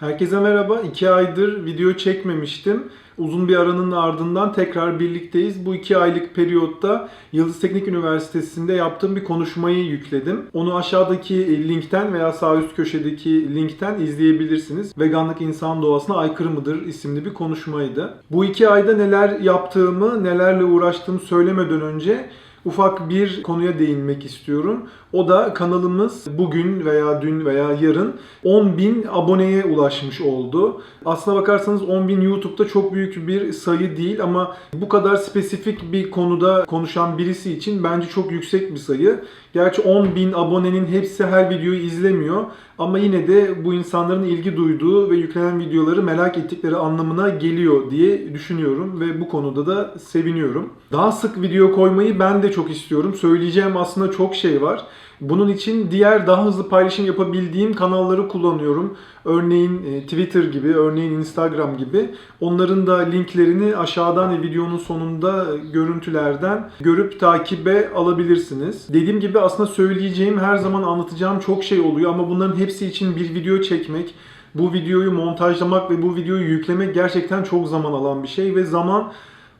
Herkese merhaba. İki aydır video çekmemiştim. Uzun bir aranın ardından tekrar birlikteyiz. Bu iki aylık periyotta Yıldız Teknik Üniversitesi'nde yaptığım bir konuşmayı yükledim. Onu aşağıdaki linkten veya sağ üst köşedeki linkten izleyebilirsiniz. Veganlık insan doğasına aykırı mıdır isimli bir konuşmaydı. Bu iki ayda neler yaptığımı, nelerle uğraştığımı söylemeden önce ufak bir konuya değinmek istiyorum. O da kanalımız bugün veya dün veya yarın 10.000 aboneye ulaşmış oldu. Aslına bakarsanız 10.000 YouTube'da çok büyük bir sayı değil ama bu kadar spesifik bir konuda konuşan birisi için bence çok yüksek bir sayı. Gerçi 10.000 abonenin hepsi her videoyu izlemiyor ama yine de bu insanların ilgi duyduğu ve yüklenen videoları merak ettikleri anlamına geliyor diye düşünüyorum ve bu konuda da seviniyorum. Daha sık video koymayı ben de çok istiyorum. Söyleyeceğim aslında çok şey var. Bunun için diğer daha hızlı paylaşım yapabildiğim kanalları kullanıyorum. Örneğin e, Twitter gibi, örneğin Instagram gibi. Onların da linklerini aşağıdan ve videonun sonunda görüntülerden görüp takibe alabilirsiniz. Dediğim gibi aslında söyleyeceğim, her zaman anlatacağım çok şey oluyor ama bunların hepsi için bir video çekmek, bu videoyu montajlamak ve bu videoyu yüklemek gerçekten çok zaman alan bir şey ve zaman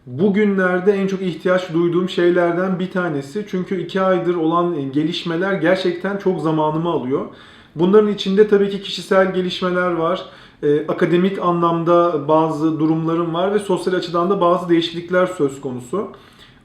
bugünlerde en çok ihtiyaç duyduğum şeylerden bir tanesi. Çünkü iki aydır olan gelişmeler gerçekten çok zamanımı alıyor. Bunların içinde tabii ki kişisel gelişmeler var. Ee, akademik anlamda bazı durumlarım var ve sosyal açıdan da bazı değişiklikler söz konusu.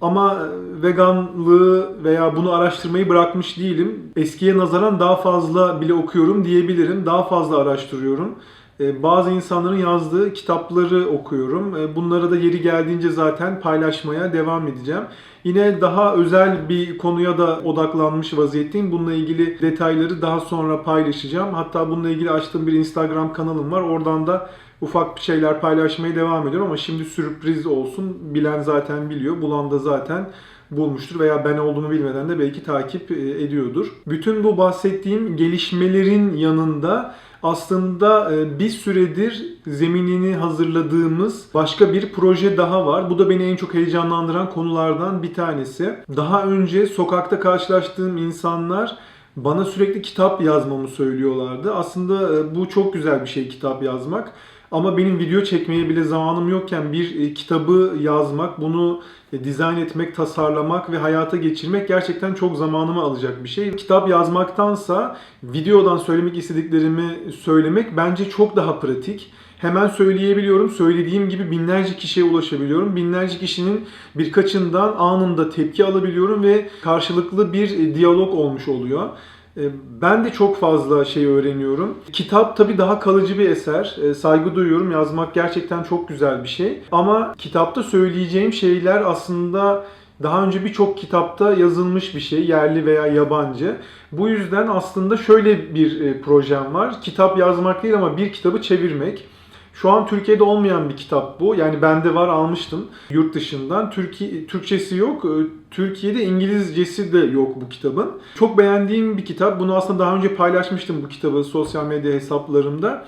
Ama veganlığı veya bunu araştırmayı bırakmış değilim. Eskiye nazaran daha fazla bile okuyorum diyebilirim. Daha fazla araştırıyorum. Ee, Bazı insanların yazdığı kitapları okuyorum. Ee, Bunlara da yeri geldiğince zaten paylaşmaya devam edeceğim. Yine daha özel bir konuya da odaklanmış vaziyetteyim. Bununla ilgili detayları daha sonra paylaşacağım. Hatta bununla ilgili açtığım bir Instagram kanalım var. Oradan da ufak bir şeyler paylaşmaya devam ediyorum ama şimdi sürpriz olsun. Bilen zaten biliyor, bulan da zaten bulmuştur veya ben olduğumu bilmeden de belki takip e, ediyordur. Bütün bu bahsettiğim gelişmelerin yanında aslında e, bir süredir zeminini hazırladığımız başka bir proje daha var. Bu da beni en çok heyecanlandıran konulardan bir tanesi. Daha önce sokakta karşılaştığım insanlar bana sürekli kitap yazmamı söylüyorlardı. Aslında e, bu çok güzel bir şey kitap yazmak. Ama benim video çekmeye bile zamanım yokken bir e, kitabı yazmak, bunu e, dizayn etmek, tasarlamak ve hayata geçirmek gerçekten çok zamanımı alacak bir şey. Kitap yazmaktansa videodan söylemek istediklerimi söylemek bence çok daha pratik. Hemen söyleyebiliyorum. Söylediğim gibi binlerce kişiye ulaşabiliyorum. Binlerce kişinin birkaçından anında tepki alabiliyorum ve karşılıklı bir e, diyalog olmuş oluyor. E, Ben de çok fazla şey öğreniyorum. Kitap tabii daha kalıcı bir eser. E, Saygı duyuyorum. Yazmak gerçekten çok güzel bir şey. Ama kitapta söyleyeceğim şeyler aslında daha önce birçok kitapta yazılmış bir şey, yerli veya yabancı. Bu yüzden aslında şöyle bir e, projem var. Kitap yazmak değil ama bir kitabı çevirmek. Şu an Türkiye'de olmayan bir kitap bu. Yani bende var almıştım yurt dışından. Türkiye Türkçesi yok. Ee, Türkiye'de İngilizcesi de yok bu kitabın. Çok beğendiğim bir kitap. Bunu aslında daha önce paylaşmıştım bu kitabı sosyal medya hesaplarımda.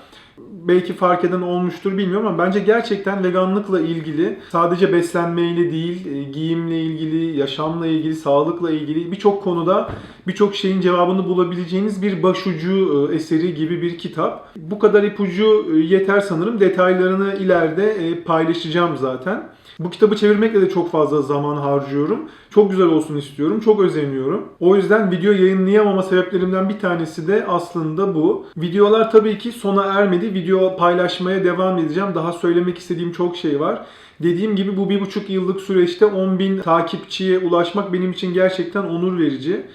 Belki fark eden olmuştur bilmiyorum ama bence gerçekten veganlıkla ilgili sadece beslenmeyle değil, e, giyimle ilgili, yaşamla ilgili, sağlıkla ilgili birçok konuda birçok şeyin cevabını bulabileceğiniz bir başucu e, eseri gibi bir kitap. Bu kadar ipucu e, yeter sanırım. Detaylarını ileride paylaşacağım zaten. Bu kitabı çevirmekle de çok fazla zaman harcıyorum. Çok güzel olsun istiyorum. Çok özeniyorum. O yüzden video yayınlayamama sebeplerimden bir tanesi de aslında bu. Videolar tabii ki sona ermedi. Video paylaşmaya devam edeceğim. Daha söylemek istediğim çok şey var. Dediğim gibi bu bir buçuk yıllık süreçte 10.000 takipçiye ulaşmak benim için gerçekten onur verici.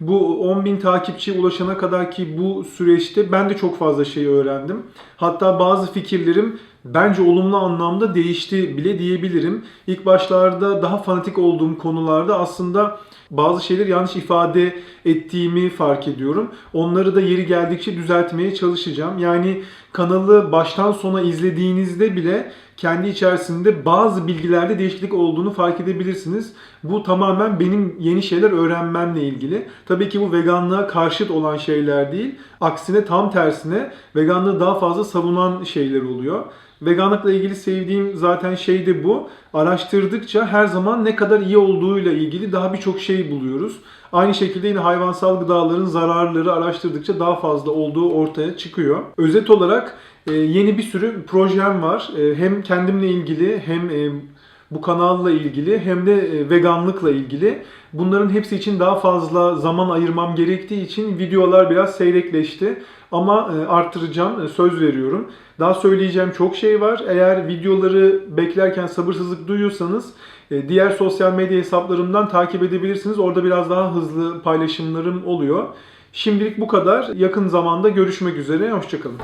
Bu 10.000 takipçiye ulaşana kadar ki bu süreçte ben de çok fazla şey öğrendim. Hatta bazı fikirlerim bence olumlu anlamda değişti bile diyebilirim. İlk başlarda daha fanatik olduğum konularda aslında bazı şeyleri yanlış ifade ettiğimi fark ediyorum. Onları da yeri geldikçe düzeltmeye çalışacağım. Yani kanalı baştan sona izlediğinizde bile kendi içerisinde bazı bilgilerde değişiklik olduğunu fark edebilirsiniz. Bu tamamen benim yeni şeyler öğrenmemle ilgili. Tabii ki bu veganlığa karşıt olan şeyler değil. Aksine tam tersine veganlığı daha fazla savunan şeyler oluyor. Veganlıkla ilgili sevdiğim zaten şey de bu. Araştırdıkça her zaman ne kadar iyi olduğuyla ilgili daha birçok şey buluyoruz. Aynı şekilde yine hayvansal gıdaların zararları araştırdıkça daha fazla olduğu ortaya çıkıyor. Özet olarak yeni bir sürü projem var. Ee, hem kendimle ilgili hem e, bu kanalla ilgili hem de e, veganlıkla ilgili. Bunların hepsi için daha fazla zaman ayırmam gerektiği için videolar biraz seyrekleşti. Ama e, arttıracağım, e, söz veriyorum. Daha söyleyeceğim çok şey var. Eğer videoları beklerken sabırsızlık duyuyorsanız diğer sosyal medya hesaplarımdan takip edebilirsiniz. Orada biraz daha hızlı paylaşımlarım oluyor. Şimdilik bu kadar. Yakın zamanda görüşmek üzere. Hoşçakalın.